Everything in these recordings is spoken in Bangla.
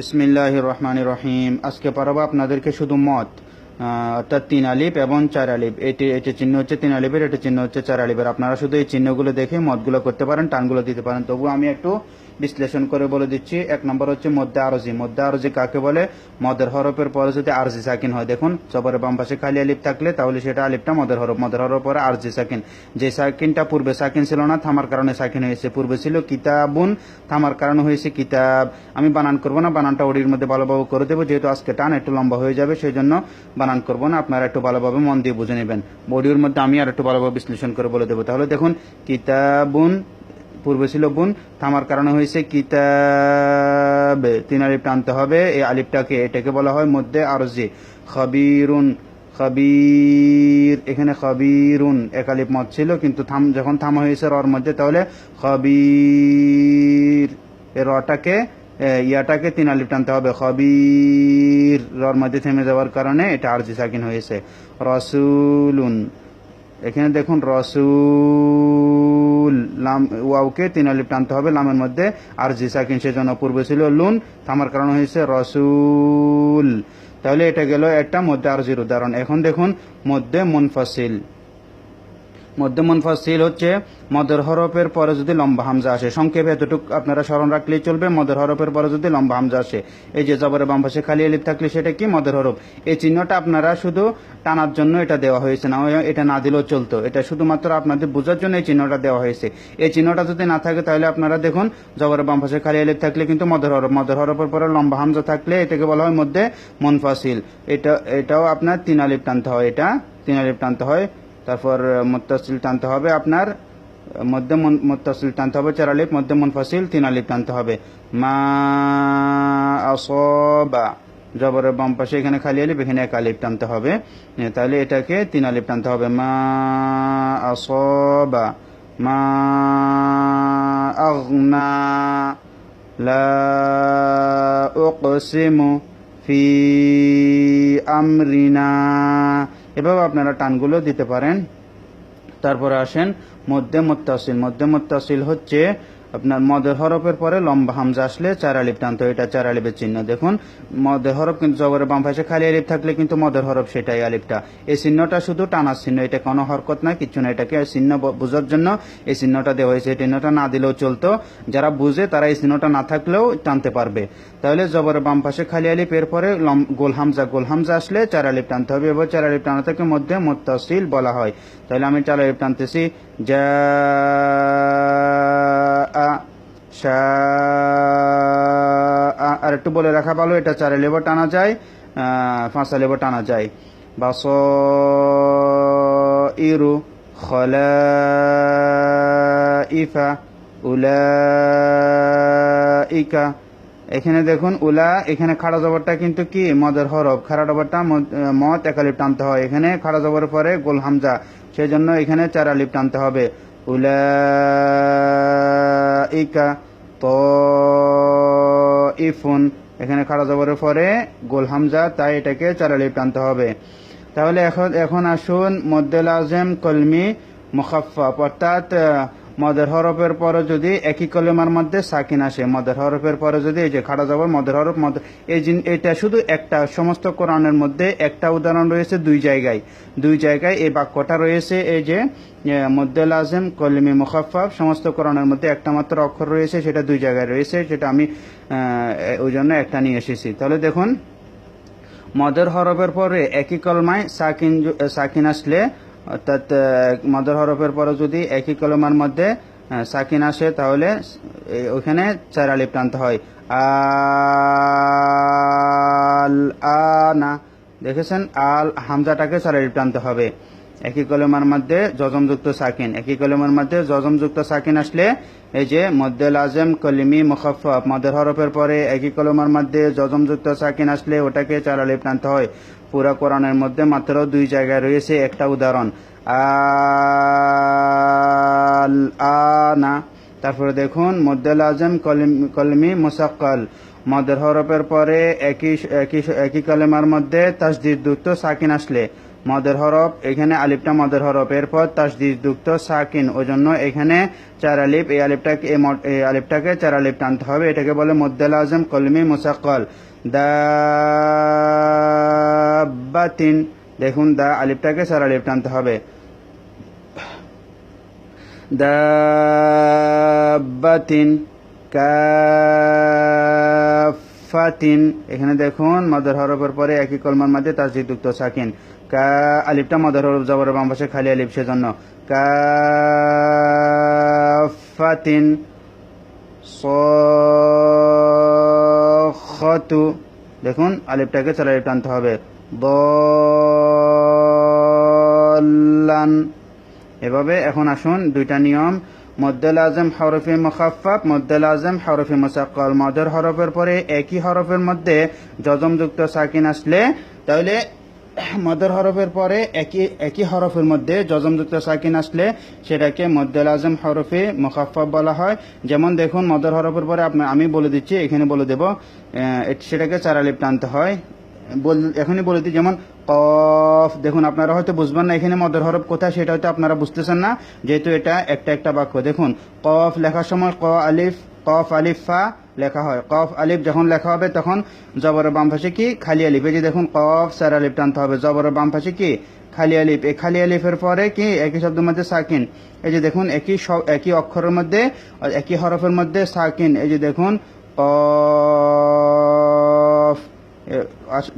বিসমিল্লাহ রহমান রহিম আজকে পারব আপনাদেরকে শুধু মত অর্থাৎ তিন আলিপ এবং চার আলিপ এটি এটি চিহ্ন হচ্ছে তিন আলিপের এটি চিহ্ন হচ্ছে চার আলিপের আপনারা শুধু এই চিহ্নগুলো দেখে মতগুলো করতে পারেন, টানগুলো দিতে পারেন। তবু আমি একটু বিশ্লেষণ করে বলে দিচ্ছি। এক নম্বর হচ্ছে মধ্যে আরজি। মধ্যে আরজি কাকে বলে? মদের হরফের পরে যদি আরজি সাকিন হয়, দেখুন, সবার বাম পাশে খালি আলিপ থাকলে তাহলে সেটা আলিপটা মদের হরফ। মদের হরফ পরে আরজি সাকিন। যে সাকিনটা পূর্বে সাকিন ছিল না, থামার কারণে সাকিন হয়েছে। পূর্বে ছিল কিতাবুন, থামার কারণে হয়েছে কিতাব। আমি বানান করব না, বানানটা ওডির মধ্যে ভালোভাবে করে দেবো। যেহেতু আজকে টান, একটু লম্বা হয়ে যাবে সেই জন্য বানান করব না। আপনারা একটু ভালোভাবে মন দিয়ে বুঝে নেবেন। বডির মধ্যে আমি আর একটু ভালোভাবে বিশ্লেষণ করে বলে দেবো। তাহলে দেখুন, কিতাবুন পূর্বে ছিল বুন থামার কারণে হয়েছে কিতাব। তিন আলিপ টানতে হবে। এই আলিপটাকে এটাকে বলা হয় মধ্যে আরজি। খবিরুন, খবির। এখানে খবিরুন এক আলিপ মত ছিল, কিন্তু থাম, যখন থামা হয়েছে রর মধ্যে, তাহলে খবির। এ রটাকে ইয়াটাকে তিন আলিপ টানতে হবে। খবির রর মধ্যে থেমে যাওয়ার কারণে এটা আরজি সাকিন হয়েছে। রসুলুন এখানে দেখুন রসুল, লাম, ওয়াউকে তিন আলিপ টানতে হবে, লামের মধ্যে আর জিসা কিনছে সেজন্য পূর্বে ছিল লুন, থামার কারণ হয়েছে রসুল। তাহলে এটা গেল একটা, মধ্যে আর জির। উদাহরণ এখন দেখুন, মধ্যে মুনফাসিল। মধ্যে মুনফাসিল হচ্ছে মদের হরফের পরে যদি লম্বা হামজা আসে। সংক্ষেপে এতটুকু আপনারা স্মরণ রাখলেই চলবে, মদের হরফের পরে যদি লম্বা হামজা আসে। এই যে জবরের বাম পাশে খালি আলিফ থাকলে সেটা কি? মদের হরফ। এই চিহ্নটা আপনারা শুধু টানার জন্য এটা দেওয়া হয়েছে না এটা না দিলেও চলতো। এটা শুধুমাত্র আপনাদের বোঝার জন্য এই চিহ্নটা দেওয়া হয়েছে। এই চিহ্নটা যদি না থাকে তাহলে আপনারা দেখুন জবরের বাম পাশে খালি আলিফ থাকলে কিন্তু মদের হরফ। মদের হরফের পরে লম্বা হামজা থাকলে এটাকে বলা হয় মধ্যে মুনফাসিল। এটা, এটাও আপনার তিন আলিফ টানতে হয়, এটা তিন আলিফ টানতে হয়। তারপর মুত্তাসিল টানতে হবে আপনার মধ্যে মুত্তাসিল টানতে হবে, চার আলিফ, মধ্যে মুনফাসিল, তিন আলিফ টানতে হবে। মা আসবা, জবরের বাম পাশে এখানে খালি আলিফ, এখানে এক আলিফ টানতে হবে। তাহলে এটাকে তিন আলিফ টানতে হবে। মা আসবা, মা আগনা, লা উকসিমু ফি আমরিনা। এভাবে আপনারা টানগুলো দিতে পারেন। তারপরে আসেন মধ্যে মোত্তাসিল। মধ্যে মোত্তাসিল হচ্ছে আপনার মদের হরফের পরে লম্বা হামজা আসলে চার আলিফ টানতে এটা চার আলিফের চিহ্ন। দেখুন, মদের হরফ কিন্তু জবরের বাম পাশে খালি আলিফ থাকলে কিন্তু মদের হরফ সেটাই আলিফটা। এই চিহ্নটা শুধু টানার চিহ্ন, এটা কোনো হরকত না কিছু না এটাকে চিহ্ন বোঝার জন্য এই চিহ্নটা দেওয়া হয়েছে। এই চিহ্নটা না দিলেও চলতো। যারা বুঝে তারা এই চিহ্নটা না থাকলেও টানতে পারবে। তাহলে জবরের বাম পাশে খালি আলিফ, এরপরে গোল হামজা গোল হামজা আসলে চার আলিফ টানতে হবে। এবার চার আলিফ টানা থেকে মধ্যে মুত্তাসিল বলা হয়। তাহলে আমি চার আলিফ টানতেছি। যা আর একটু বলে রাখা ভালো, এটা চারে লেবার টানা যায় পাঁচা লেবার টানা যায়। বাস ইরু খলা ইফা উলা ইকা এখানে দেখুন, উলা, এখানে খাড়া জবরটা কিন্তু কি? মদের হরফ। খাড়া জবরটা মত একালিপ টানতে হয়। এখানে খাড়া জবরের পরে গোল হামজা। সেই জন্য এখানে চার আলিপ টানতে হবে। উলা ইকা ত ইফুন এখানে খাড়া জবরের পরে গোল হামজা, তাই এটাকে চারালিপ টানতে হবে। তাহলে এখন এখন আসুন মদ্দেল আজম কলমি মুখাফাফ অর্থাৎ মদের হরফের পরে যদি একই কলেমার মধ্যে সাকিন আসে, মদের হরফের পরে যদি এই যে খাড়া জবর, মদের হরফ, মদ এই এটা শুধু একটা, সমস্ত কোরআনের মধ্যে একটা উদাহরণ রয়েছে দুই জায়গায়। দুই জায়গায় এই বাক্যটা রয়েছে, এই যে মদ্দেল মদ্দে লাজেম, কলমি মুখাফাফ সমস্ত কোরআনের মধ্যে একটা মাত্র অক্ষর রয়েছে, সেটা দুই জায়গায় রয়েছে, সেটা আমি ওই জন্য একটা নিয়ে এসেছি। তাহলে দেখুন, মদের হরফের পরে একই কলমায় সাকিন সাকিন আসলে অর্থাৎ মাদর হরফের পরে যদি একই কলমার মধ্যে সাকিন আসে, তাহলে ওখানে চার আলিফ টানতে হয়। আল আনা দেখেছেন? আল হামজাটাকে চার আলিফ টানতে হবে। একই কলমার মধ্যে যজমযুক্ত সাকিন, একই কলমার মধ্যে জজমযুক্ত সাকিন আসলে এই যে মধ্যে লাজেম, কলিমি মুখাফফ মদের হরফের পরে একই কলমার মধ্যে জজমযুক্ত সাকিন আসলে ওটাকে চার আলিফ টানতে হয়। পুরা কোরআনের মধ্যে মাত্র দুই জায়গায় রয়েছে একটা উদাহরণ। আনা তারপরে দেখুন, মধ্যে লাজেম, কলিম- মুসাক্কাল। মদের হরফের পরে একই একই একই কলেমার মধ্যে তাসদিদ যুক্ত সাকিন আসলে। মদের হরফ, এখানে আলিফটা মদের হরফ, এরপর তাসদিদ যুক্ত সাকিন ওই জন্য এখানে চার আলিফ, এই আলিফটাকে এই আলিফটাকে চার আলিফ টানতে হবে, এটাকে বলে মদ্দাল আজম, কলমি মুসাক্কল। দাবাতিন, দেখুন, দা আলিফটাকে চার আলিফ টানতে হবে। দাবাতিন, কাফাতিন, এখানে দেখুন, মদর হরফের পরে একই কলমার মাঝে মধ্যে তাসদিদযুক্ত সাকিন। কা আলিফটা মদর হরফ জবরের বাম পাশে খালি আলিফ, সেজন্য কাফাতিন সখতু। দেখুন, আলিফটাকে চার আলিফ টানতে হবে। দল্লান। এভাবে এখন আসুন, দুইটা নিয়ম। মদ্দেল আজম হরফে মুখাফাফ মদ্দেল আজম হরফে মুসাক্কল। মদের হরফের পরে একই হরফের মধ্যে যজমযুক্ত সাকিন আসলে, তাহলে মদের হরফের পরে একই একই হরফের মধ্যে যজমযুক্ত সাকিন আসলে সেটাকে মদ্দেল আজম হরফে মুখাফাফ বলা হয়। যেমন দেখুন, মদর হরফের পরে আপনার আমি বলে দিচ্ছি, এখানে বলে দেব সেটাকে চারালিপ টানতে হয়। এখনই বলে দিই, যেমন কফ, দেখুন, আপনারা হয়তো বুঝবেন না এখানে মদর হরফ কোথায়, সেটা হয়তো আপনারা বুঝতেছেন না, যেহেতু এটা একটা একটা বাক্য। দেখুন, কফ, লেখার সময় ক, আলিফ কফ আলিফ ফা লেখা হয়। কফ আলিফ যখন লেখা হবে, তখন জবরের বাম পাশে কি? খালি আলিফ। এই যে দেখুন, কফ স্যার আলিফ টানতে হবে। জবরের বাম পাশে কি? খালি আলিফ। এই খালি আলিফের পরে কি? একই শব্দের মধ্যে সাকিন। এই যে দেখুন, একই একই অক্ষরের মধ্যে, একই হরফের মধ্যে সাকিন। এই যে দেখুন আস-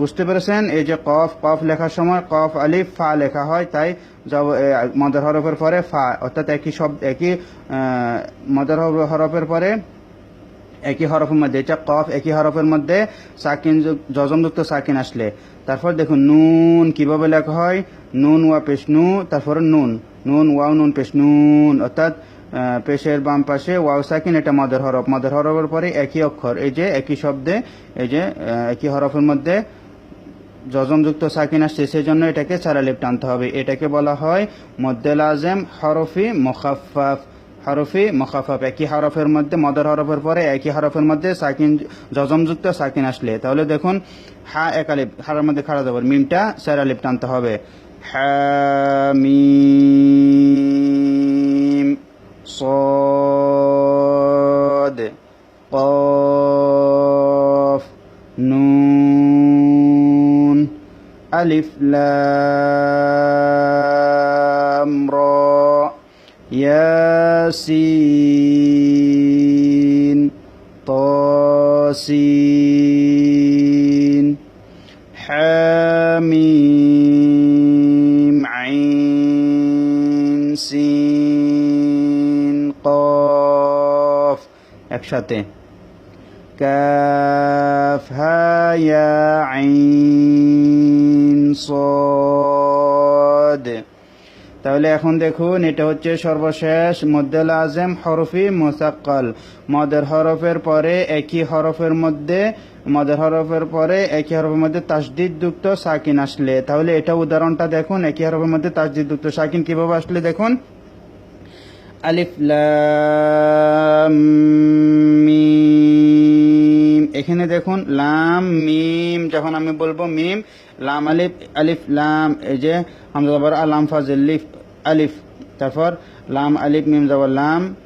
বুঝতে পেরেছেন? এই যে কফ কফ লেখার সময় কফ আলিফ ফা লেখা হয় তাই এ, হরফের পরে ফা অর্থাৎ একই শব্দ একই মদের হরফের পরে একই হরফের মধ্যে। এটা কফ একই হরফের মধ্যে সাকিন যজমযুক্ত সাকিন আসলে। তারপর দেখুন নুন কীভাবে লেখা হয়? নুন ওয়া পেশ নু তারপরে নুন। নুন ওয়া নুন পেশ নুন অর্থাৎ পেশের বাম পাশে ওয়াও সাকিন, এটা মদের হরফ। মদের হরফের পরে একই অক্ষর। এই যে একই শব্দে, এই যে একই হরফের মধ্যে যজমযুক্ত সাকিন আসছে সেই জন্য এটাকে চারালিপ টানতে হবে। এটাকে বলা হয় মদ্দেল আজম হরফি মুখাফাফ হরফি মুখাফাফ একই হরফের মধ্যে, মদর হরফের পরে একই হরফের মধ্যে সাকিন যজমযুক্ত সাকিন আসলে। তাহলে দেখুন, হা এক আলিপ হারের মধ্যে খাড়া যাবার মিমটা চার আলিপ টানতে হবে। হামিম صاد. قاف. نون. ألف لام را. ياسين. طاسين. حميم عين سين. একসাথে। আইন তাহলে এখন দেখুন, এটা হচ্ছে সর্বশেষ মদ্দেল আজম হরফি মোসাক্কল। মদের হরফের পরে একই হরফের মধ্যে, মদের হরফের পরে একই হরফের মধ্যে তাসদিদ যুক্ত সাকিন আসলে। তাহলে এটা উদাহরণটা দেখুন, একই হরফের মধ্যে তাসদিদ যুক্ত সাকিন কীভাবে আসলে দেখুন? আলিফ লাম মিম। এখানে দেখুন, লাম, মিম, যখন আমি বলব মিম, লাম আলিফ আলিফ লাম, এই যে আমরা আলাম ফাজিল লিফ, আলিফ। তারপর লাম আলিফ মিম জবর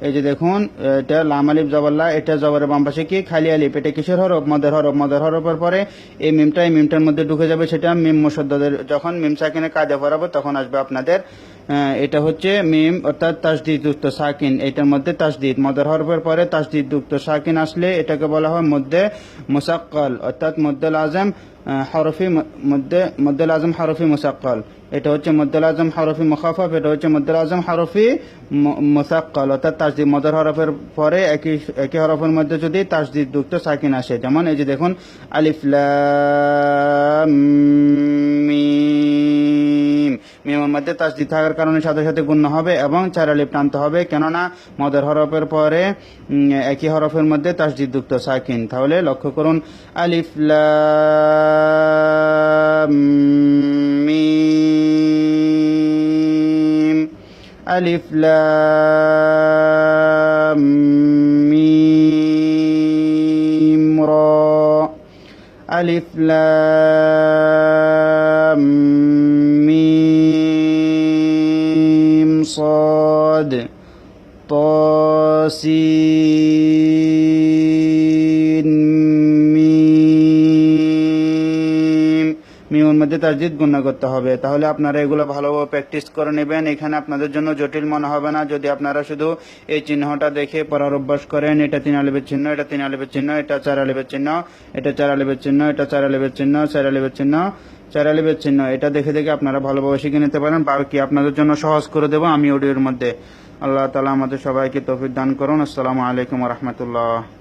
এই যে দেখুন, এটা লাম আলিফ জবরলা এটা জবরের বাম পাশে কি? খালি আলিফ। এটা কিসের হরফ? মদের হরফ। মদের হরফের পরে এই মিমটা, এই মিমটার মধ্যে ঢুকে যাবে সেটা মিম মুসদ্দদের যখন মিম সাকিনে কাজে পড়াবো তখন আসবে আপনাদের এটা হচ্ছে মিম, অর্থাৎ তাসদিদ যুক্ত সাকিন। এটার মধ্যে তাসদিদ। মদের হরফের পরে তাসদিদ যুক্ত সাকিন আসলে এটাকে বলা হয় মধ্যে মুসাক্কাল, অর্থাৎ মদ্দুল আজম হরফি মধ্যে মদ্দুল আজম হরফি মুসাক্কল। এটা হচ্ছে মদ্দুল আজম হরফি মুখাফাফ, এটা হচ্ছে মদ্দুল আজম হরফি মুসাক্কল। অর্থাৎ তাসদিদ মদর হরফের পরে একই একই হরফের মধ্যে যদি তাসদিদ যুক্ত সাকিন আসে। যেমন এই যে দেখুন, আলিফ লাম মিম মিমের মধ্যে তাসদি থাকার কারণে সাথে সাথে গুণ্য হবে এবং চার আলিফ টানতে হবে। কেননা, মদের হরফের পরে একই হরফের মধ্যে তাসদি যুক্ত সাকিন। তাহলে লক্ষ্য করুন, আলিফ মিম। আলিফ মিম, র। আলিফ, লাম صاد طاسين মিম মিমের মধ্যে তাজিদ গুণা করতে হবে তাহলে আপনারা এগুলো ভালোভাবে প্র্যাকটিস করে নেবেন এখানে আপনাদের জন্য জটিল মনে হবে না যদি আপনারা শুধু এই চিহ্নটা দেখে পড়ার অভ্যাস করেন এটা তিন আলিবের চিহ্ন এটা তিন আলিবের চিহ্ন এটা চার আলিবের চিহ্ন এটা চার আলিবের চিহ্ন এটা চার আলিবের চিহ্ন চার আলিবের চিহ্ন চার বেচ্ছেন চিহ্ন, এটা দেখে দেখে আপনারা ভালোভাবে শিখে নিতে পারেন। বাকি আপনাদের জন্য সহজ করে দেবো আমি অডিওর মধ্যে। আল্লাহ তালা আমাদের সবাইকে তৌফিক দান করুন। আসসালামু আলাইকুম রহমতুল্লাহ।